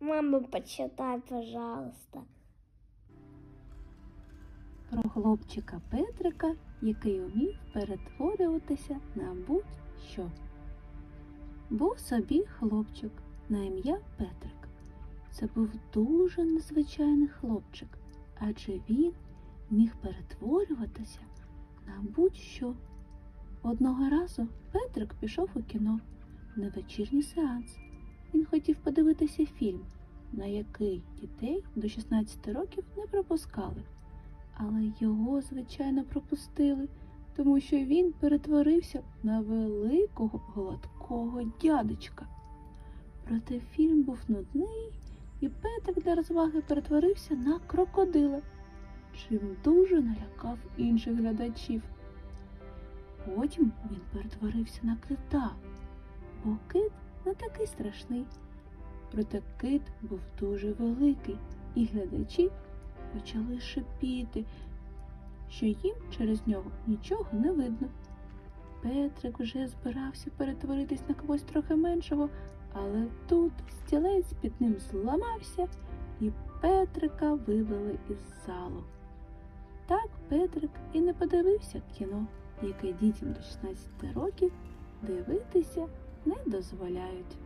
Мама, почитай, пожалуйста. Про хлопчика Петрика, який умів перетворюватися на будь-що. Був собі хлопчик на ім'я Петрик. Це був дуже незвичайний хлопчик, адже він міг перетворюватися на будь-що. Одного разу Петрик пішов у кіно на вечірній сеанс. Він хотів подивитися фільм, на який дітей до 16 років не пропускали. Але його, звичайно, пропустили, тому що він перетворився на великого гладкого дядечка. Проте фільм був нудний, і Петрик для розваги перетворився на крокодила, чим дуже налякав інших глядачів. Потім він перетворився на кита, бо кит не такий страшний. Проте кит був дуже великий, і глядачі почали шипіти, що їм через нього нічого не видно. Петрик вже збирався перетворитись на когось трохи меншого, але тут стілець під ним зламався, і Петрика вивели із залу. Так Петрик і не подивився кіно, яке дітям до 16 років дивитися не дозволяють.